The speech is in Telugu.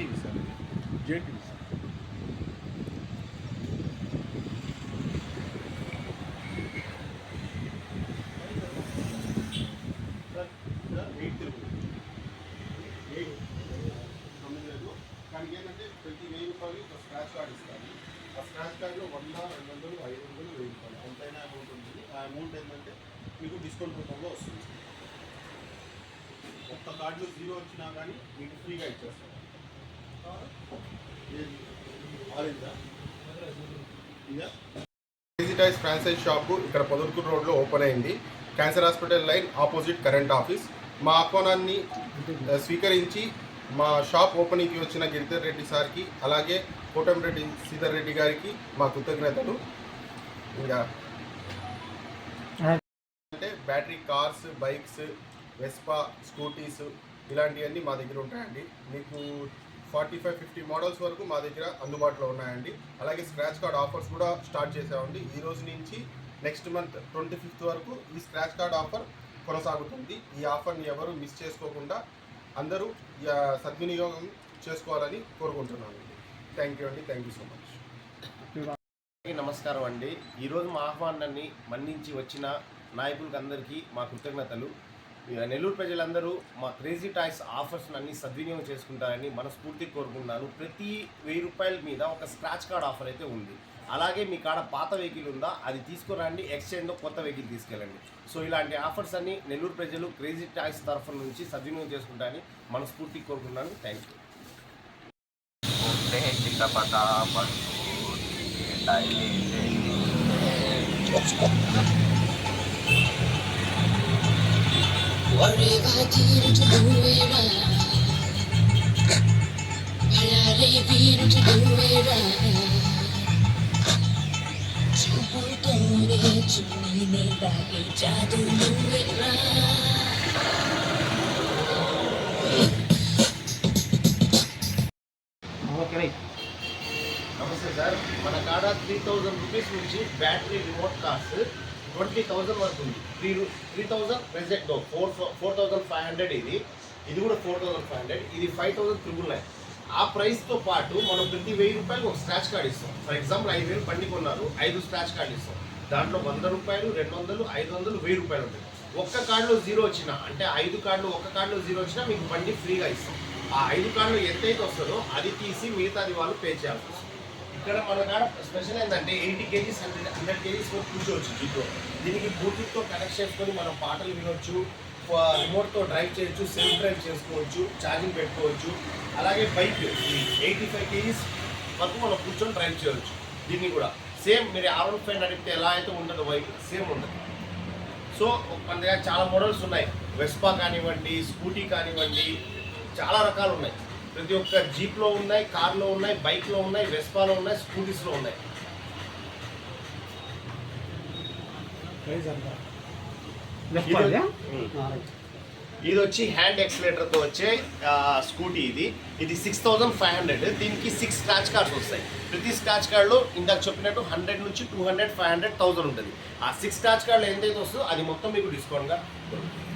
JTV sir JTV sir wait తిరుగుతుంది వెయిట్ కానీ ఏంటంటే ప్రతి వెయ్యి రూపాయలు ఒక స్క్రాచ్ కార్డ్ ఇస్తాను ఆ స్క్రాచ్ కార్డులో వంద రెండు వందలు ఐదు వందలు వెయ్యి రూపాయలు ఎంతైనా అమౌంట్ ఉంటుంది ఆ అమౌంట్ ఏంటంటే మీకు డిస్కౌంట్ రూపంలో వస్తుంది ఒక్క కార్డులో జీరో వచ్చినా కానీ మీకు ఫ్రీగా ఇచ్చేస్తాను ఏది? ఆరెంజా ఫ్రాంచైజ్ షాపు ఇక్కడ పొదర్కూరు రోడ్లో ఓపెన్ అయింది. Cancer hospital line opposite current office మా ఆహ్వానాన్ని స్వీకరించి మా షాప్ ఓపెనింగ్కి వచ్చిన గిరిధర్ రెడ్డి సార్కి అలాగే కోటంరెడ్డి శ్రీధర్ రెడ్డి గారికి మా కృతజ్ఞతలు. ఇంకా అంటే battery cars bikes Vespa scooties ఇలాంటివన్నీ మా దగ్గర ఉంటాయండి. మీకు ఫార్టీ ఫైవ్ ఫిఫ్టీ మోడల్స్ వరకు మా దగ్గర అందుబాటులో ఉన్నాయండి. అలాగే స్క్రాచ్ కార్డ్ ఆఫర్స్ కూడా స్టార్ట్ చేసామండి ఈ రోజు నుంచి నెక్స్ట్ మంత్ ట్వంటీ ఫిఫ్త్ వరకు ఈ స్క్రాచ్ కార్డ్ ఆఫర్ కొనసాగుతుంది. ఈ ఆఫర్ని ఎవరు మిస్ చేసుకోకుండా అందరూ సద్వినియోగం చేసుకోవాలని కోరుకుంటున్నాను. థ్యాంక్ యూ అండి. థ్యాంక్ యూ సో మచ్ నమస్కారం అండి. ఈరోజు మా ఆహ్వానాన్ని మన్నించి వచ్చిన నాయకులకు అందరికీ మా కృతజ్ఞతలు. నెల్లూరు ప్రజలందరూ మా క్రేజీ టాయ్స్ ఆఫర్స్ అన్ని సద్వినియోగం చేసుకుంటారని మనస్ఫూర్తి కోరుకుంటున్నాను. ప్రతి వెయ్యి రూపాయల మీద ఒక స్క్రాచ్ కార్డ్ ఆఫర్ అయితే ఉంది. అలాగే మీ కాడ పాత వెహికల్ ఉందా అది తీసుకురండి. ఎక్స్చేంజ్లో కొత్త వెహికల్ తీసుకెళ్ళండి. సో ఇలాంటి ఆఫర్స్ అన్ని నెల్లూరు ప్రజలు క్రేజీ టాయ్స్ తరఫున నుంచి సద్వినియోగం చేసుకుంటారని మనస్ఫూర్తి కోరుకుంటున్నాను. థ్యాంక్ యూ చిట్టపట Forever till to do it Palare vir to do it చూపుతోనే చున్నీ దాగి జాదు నువ్వెరా నమస్తే సార్ మన కాడ త్రీ థౌజండ్ రూపీస్ నుంచి battery remote cost twenty thousand వరకు ఉంది. Three three thousand present four four thousand five hundred ఇది. ఇది కూడా ఫోర్ థౌజండ్ ఫైవ్ హండ్రెడ్. ఇది ఫైవ్ థౌజండ్ త్రిబుల్ నైన్. ఆ ప్రైస్తో పాటు మనం ప్రతి వెయ్యి రూపాయలు ఒక స్క్రాచ్ కార్డ్ ఇస్తాం. ఫర్ ఎగ్జాంపుల్ ఐదు వేలు బండి కొన్నారు ఐదు స్క్రాచ్ కార్డు ఇస్తాం. దాంట్లో వంద రూపాయలు రెండు వందలు ఐదు వందలు వెయ్యి రూపాయలు ఉంటాయి. ఒక్క కార్డులో జీరో వచ్చినా అంటే ఐదు కార్డులు ఒక్క కార్డులో జీరో వచ్చినా మీకు బండి ఫ్రీగా ఇస్తాం. ఆ ఐదు కార్డులు ఎంతైతే వస్తుందో అది తీసి మిగతాది వాళ్ళు పే చేయాల్సి వస్తుంది. ఇక్కడ మన కాడ స్పెషల్ ఏంటంటే eighty kgs hundred hundred kgs వరకు కూర్చోవచ్చు జీప్లో. దీనికి బ్లూటూత్తో కనెక్ట్ చేసుకొని మనం పాటలు వినొచ్చు రిమోట్తో డ్రైవ్ చేయొచ్చు సెల్ఫ్ డ్రైవ్ చేసుకోవచ్చు ఛార్జింగ్ పెట్టుకోవచ్చు. అలాగే బైక్ ఎయిటీ ఫైవ్ కేజీస్ వరకు మనం కూర్చొని డ్రైవ్ చేయవచ్చు దీన్ని కూడా. సేమ్ మీరు ఆర్ వన్ ఫైవ్ నడిపితే ఎలా అయితే ఉండదు బైక్ సేమ్ ఉండదు సో మన దగ్గర చాలా మోడల్స్ ఉన్నాయి. వెస్పా కానివ్వండి స్కూటీ కానివ్వండి చాలా రకాలు ఉన్నాయి. ప్రతి ఒక్క జీప్లో ఉన్నాయి కార్లో ఉన్నాయి బైక్లో ఉన్నాయి వెస్పాలో ఉన్నాయి స్కూటీస్లో ఉన్నాయి. ఇది- ఇది వచ్చి హ్యాండ్ ఎక్సిలేటర్తో వచ్చే ఆ, స్కూటీ ఇది. ఇది సిక్స్ థౌజండ్ ఫైవ్ హండ్రెడ్. దీనికి సిక్స్ స్క్రాచ్ కార్డ్స్ వస్తాయి. ప్రతి స్క్రాచ్ కార్డులో ఇందాక చెప్పినట్టు హండ్రెడ్ నుంచి two hundred five hundred thousand ఉంటుంది. ఆ సిక్స్ స్క్రాచ్ కార్డులు ఎంతైతే వస్తుందో అది మొత్తం మీకు డిస్కౌంట్గా దొరుకుతుంది.